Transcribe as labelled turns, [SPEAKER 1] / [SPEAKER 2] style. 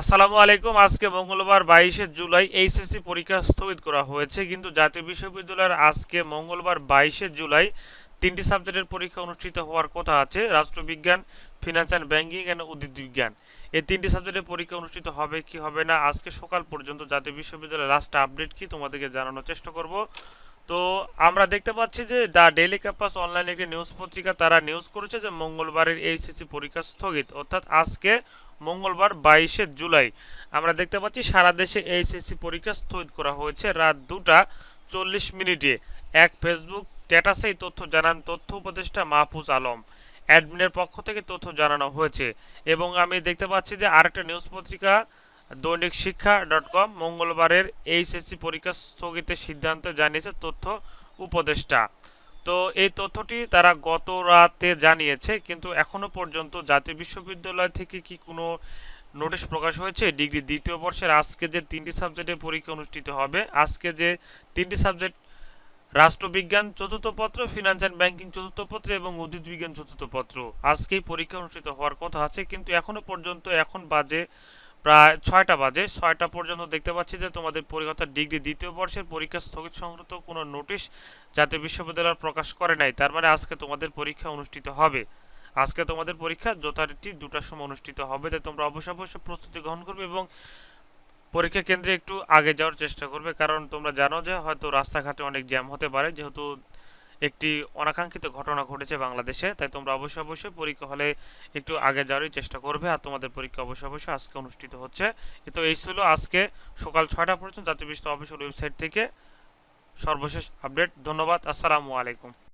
[SPEAKER 1] আসসালামু আলাইকুম। আজকে মঙ্গলবার বাইশে জুলাই এইচএসসি পরীক্ষা স্থগিত করা হয়েছে। কিন্তু জাতীয় বিশ্ববিদ্যালয়ের আজকে মঙ্গলবার বাইশে জুলাই তিনটি সাবজেক্টের পরীক্ষা অনুষ্ঠিত হওয়ার কথা আছে। রাষ্ট্রবিজ্ঞান, ফিনান্স অ্যান্ড ব্যাঙ্কিং অ্যান্ড উদ্ভিদ বিজ্ঞান এই তিনটি সাবজেক্টের পরীক্ষা অনুষ্ঠিত হবে কি হবে না? আজকে সকাল পর্যন্ত জাতীয় বিশ্ববিদ্যালয়ের লাস্ট আপডেট কি তোমাদেরকে জানানোর চেষ্টা করব। তো আমরা দেখতে পাচ্ছি যে দ্য ডেইলি ক্যাম্পাস অনলাইন একটি নিউজ পত্রিকা তারা নিউজ করেছে যে মঙ্গলবারের এইচএসসি পরীক্ষা স্থগিত, অর্থাৎ আজকে মঙ্গলবার বাইশে জুলাই। আমরা দেখতে পাচ্ছি সারা দেশে এইচএসসি পরীক্ষা স্থগিত করা হয়েছে রাত দুটা চল্লিশ মিনিটে। এক ফেসবুক স্ট্যাটাসে এই তথ্য জানান তথ্য উপদেষ্টা মাহফুজ আলম। অ্যাডমিনের পক্ষ থেকে তথ্য জানানো হয়েছে। এবং আমি দেখতে পাচ্ছি যে আরেকটা নিউজ পত্রিকা দৈনিক শিক্ষা ডট কম মঙ্গলবারের এইচএসসি পরীক্ষা স্থগিতের সিদ্ধান্ত জানিয়েছে তথ্য উপদেষ্টা। তো এই তথ্যটি তারা গত রাতে জানিয়েছে, কিন্তু এখনও পর্যন্ত জাতীয় বিশ্ববিদ্যালয় থেকে কি কোনো নোটিশ প্রকাশ হয়েছে? ডিগ্রি দ্বিতীয় বর্ষের আজকে যে তিনটি সাবজেক্টের পরীক্ষা অনুষ্ঠিত হবে, আজকে যে তিনটি সাবজেক্ট রাষ্ট্রবিজ্ঞান চতুর্থ পত্র, ফিনান্স অ্যান্ড ব্যাংকিং চতুর্থ পত্র এবং উদ্ভিদ বিজ্ঞান চতুর্থ পত্র। আজকেই পরীক্ষা অনুষ্ঠিত হওয়ার কথা আছে, কিন্তু এখনও পর্যন্ত এখন বাজে প্রায় ছয়টা বাজে। ছয়টা পর্যন্ত দেখতে পাচ্ছি যে তোমাদের পরীক্ষা ডিগ্রি দ্বিতীয় বর্ষের পরীক্ষা স্থগিত সংক্রান্ত কোনো নোটিশ জাতীয় বিশ্ববিদ্যালয় প্রকাশ করে নাই। তার মানে আজকে তোমাদের পরীক্ষা অনুষ্ঠিত হবে। আজকে তোমাদের পরীক্ষা যথারীতি দুটার সময় অনুষ্ঠিত হবে। তাই তোমরা অবশ্যই অবশ্যই প্রস্তুতি গ্রহণ করবে এবং পরীক্ষা কেন্দ্রে একটু আগে যাওয়ার চেষ্টা করবে। কারণ তোমরা জানো যে হয়তো রাস্তাঘাটে অনেক জ্যাম হতে পারে। যেহেতু একটি অনাকাঙ্ক্ষিত ঘটনা ঘটেছে বাংলাদেশে, তাই তোমরা অবশ্যই অবশ্যই পরীক্ষা হলে একটু আগে যাওয়ারই চেষ্টা করবে আর তোমাদের পরীক্ষা অবশ্যই অবশ্যই আজকে অনুষ্ঠিত হচ্ছে। তো এই ছিল আজকে সকাল ছয়টা পর্যন্ত জাতীয় বিশ্ব অফিসিয়াল ওয়েবসাইট থেকে। সর্বশেষ আপডেট, ধন্যবাদ, আসসালামু আলাইকুম।